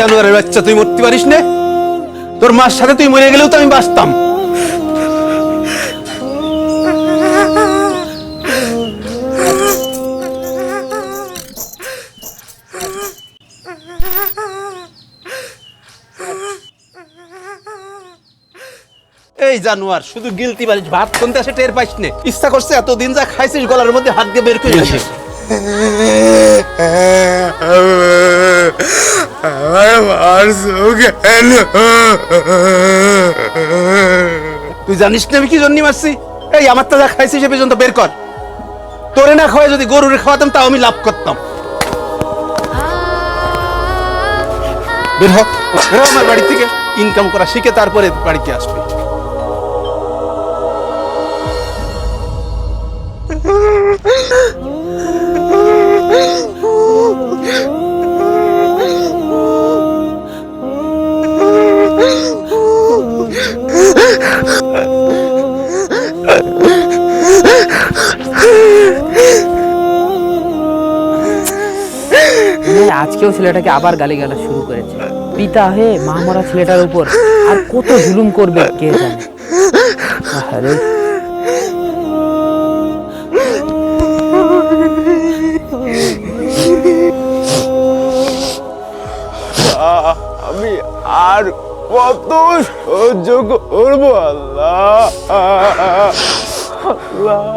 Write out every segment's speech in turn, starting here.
জানুয়ারের বাচ্চা তুই মরতে পারিস না। তোর মার সাথে তুই মরে গেলেও তো আমি বাঁচতাম। এই জানুয়ার শুধু গিলতি পারিস ভাত কোনতে আসে টের পাইস নে। ইচ্ছা করছে এতদিন যা খাইছিস গলার মধ্যে হাত দিয়ে বের করে তুই জানিস না আমি কি জন্য মারছি? এই আমার তো খাইছি সে পর্যন্ত, বের কর। তোরে না খাওয়াই যদি গরুরে খাওয়াতাম, তাও আমি লাভ করতাম। বের হ। বের আমার বাড়ি থেকে। ইনকাম করা শিখে তারপরে বাড়িতে আসবে। আজকেও ছেলেটাকে আবার গালি গালিগালাজ শুরু করেছে। পিতা হয়ে মা মরা ছেলেটার উপর আর কত জুলুম করবে, কে জানে? আমি আর কত সহ্য করব, আল্লাহ। আল্লাহ।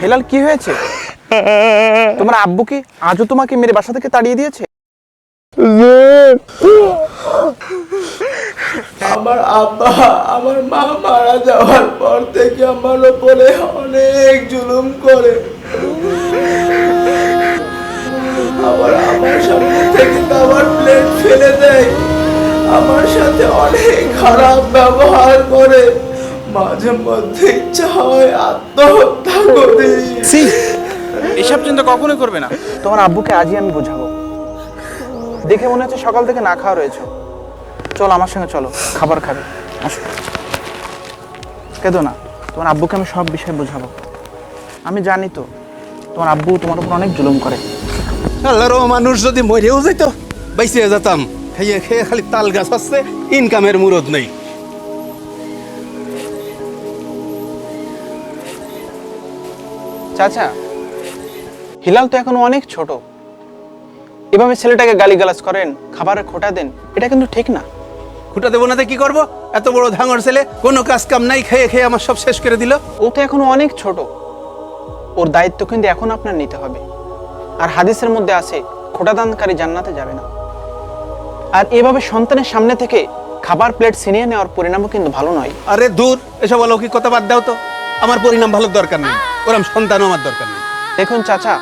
হেলাল, কি হয়েছে? তোমার আব্বু কি আজও তোমাকে মেরে বাসা থেকে তাড়িয়ে দিয়েছে? আমার আব্বা, আমার মা মারা যাওয়ার পর থেকে আমার উপরে অনেক জুলুম করে। আবার আমার সামনে থেকে খাবার প্লেট ফেলে দেয়। আমার সাথে অনেক খারাপ ব্যবহার করে মাঝে মধ্যে ইচ্ছা হয় আত্মহত্যা করি। এসব চিন্তা কখনোই করবে না। তোমার আব্বুকে আজই আমি বোঝাবো। দেখে মনে হচ্ছে সকাল থেকে না খাওয়া রয়েছে। চলো আমার সঙ্গে চলো খাবার খাবে। আসো। কেঁদো না তোমার আব্বুকে আমি সব বিষয় বোঝাবো। আমি জানি তো তোমার আব্বু তোমার উপর অনেক জুলুম করে। আল্লাহর মানুষ যদি মরেও যেত বাইসে যেতাম। খাইয়ে খেয়ে খালি তাল গাছ হচ্ছে ইনকামের মুরদ নেই। চাচা হিলাল তো এখনও অনেক ছোট। এভাবে ছেলেটাকে গালিগালাজ করেন খাবারে খোটা দেন এটা কিন্তু ঠিক না। খুঁটা দেবো না তো কি করব? এত বড় ধাঙর ছেলে কোনো কাজ কাম নাই খেয়ে খেয়ে আমার সব শেষ করে দিল। ও তো এখনও অনেক ছোট। ওর দায়িত্ব কিন্তু এখন আপনার নিতে হবে। আর হাদিসের মধ্যে আছে খোটাদানকারী জান্নাতে যাবে না। আর এভাবে সন্তানের সামনে থেকে খাবার প্লেট ছিনিয়ে নেওয়ার পরিণামও কিন্তু ভালো নয়। আরে দূর এসব অলৌকিক কথা বাদ দাও তো। আমার পরিণাম ভালো দরকার নেই। ওরম সন্তানও আমার দরকার নেই। দেখুন চাচা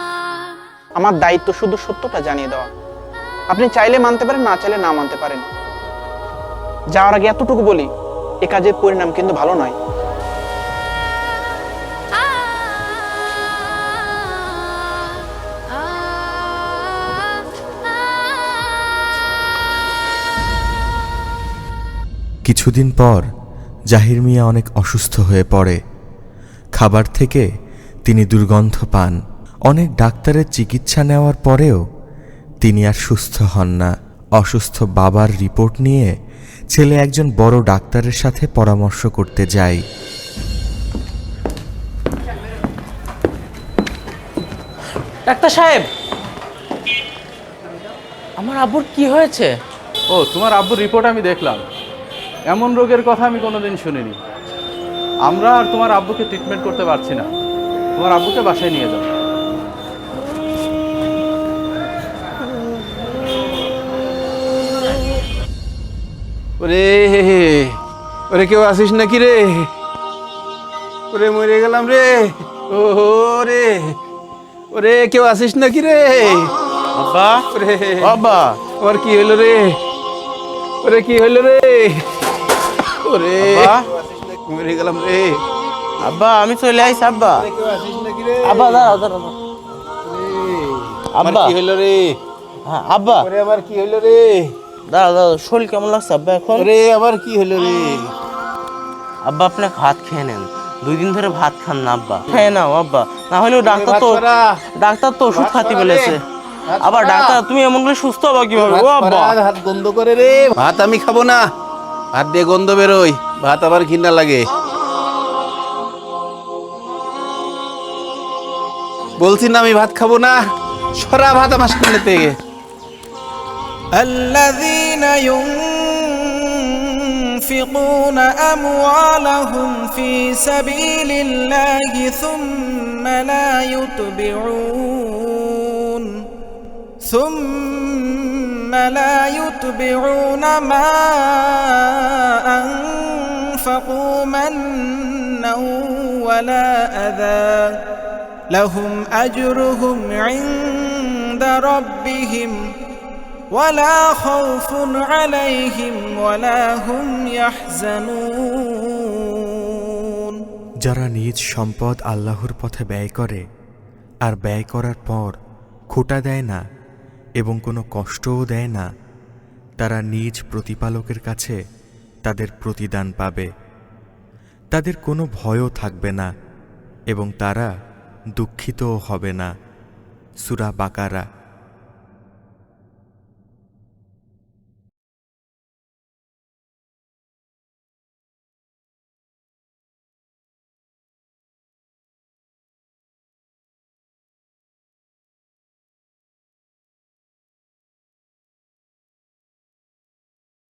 আমার দায়িত্ব শুধু সত্যটা জানিয়ে দেওয়া। আপনি চাইলে মানতে পারেন না চাইলে না মানতে পারেন। যাওয়ার আগে এতটুকু বলি এ কাজের পরিণাম কিন্তু ভালো নয়। কিছুদিন পর জাহির মিয়া অনেক অসুস্থ হয়ে পড়ে। খাবার থেকে তিনি দুর্গন্ধ পান। অনেক ডাক্তারের চিকিৎসা নেওয়ার পরেও তিনি আর সুস্থ হন না। অসুস্থ বাবার রিপোর্ট নিয়ে ছেলে একজন বড় ডাক্তারের সাথে পরামর্শ করতে যায়। ডাক্তার সাহেব! আমার আব্বুর কি হয়েছে? ও তোমার আব্বুর রিপোর্ট আমি দেখলাম। এমন রোগের কথা আমি কোনোদিন শুনিনি। আমরা আর তোমার আব্বুকে ট্রিটমেন্ট করতে পারছি না। তোমার আব্বুকে বাসায় নিয়ে যাও। ওরে ওরে কেউ আসিস নাকি রে? ওরে মরে গেলাম রে। ও রে। ওরে কেউ আসিস নাকি রে? আব্বা? ওরে। আব্বা? ওর কি হইল রে? ওরে কি হইল রে? আব্বা? মরে গেলাম রে। আব্বা আমি চলে আইছি আব্বা। রে আব্বা দাঁড়াও দাঁড়াও আব্বা। কি রে? হ্যাঁ আব্বা। ওরে আমার কি রে? শরীর কেমন লাগছে আব্বা এখন? ওরে আমার কি রে? আব্বা ভাত খেয়ে নেন। দুই দিন ধরে ভাত খান না আব্বা। খেয়ে নাও আব্বা। না হলেও ডাক্তার তো ডাক্তার তো ওষুধ খাতে বলেছে। আবার ডাক্তার তুমি এমন করে সুস্থ হবা কীভাবে? ও আব্বা। হাত গন্ধ করে রে। ভাত আমি খাব না। ভাত দিয়ে গন্ধ বেরোয় ভাত আবার ঘৃণা লাগে বলছি না আমি ভাত খাবো না সরা ভাত আমার সামনে থেকে الذين ينفقون أموالهم في سبيل الله ثم لا يتبعون ثم لا يتبعون ما أنفقوا منا ولا أذى لهم أجرهم عند ربهم ولا خوف عليهم ولا هم يحزنون যারা নিজ সম্পদ আল্লাহর পথে ব্যয় করে আর ব্যয় করার পর খোটা দেয় না এবং কোনো কষ্টও দেয় না। তারা নিজ প্রতিপালকের কাছে তাদের প্রতিদান পাবে। তাদের কোনো ভয়ও থাকবে না এবং তারা দুঃখিতও হবে না। সুরা বাকারা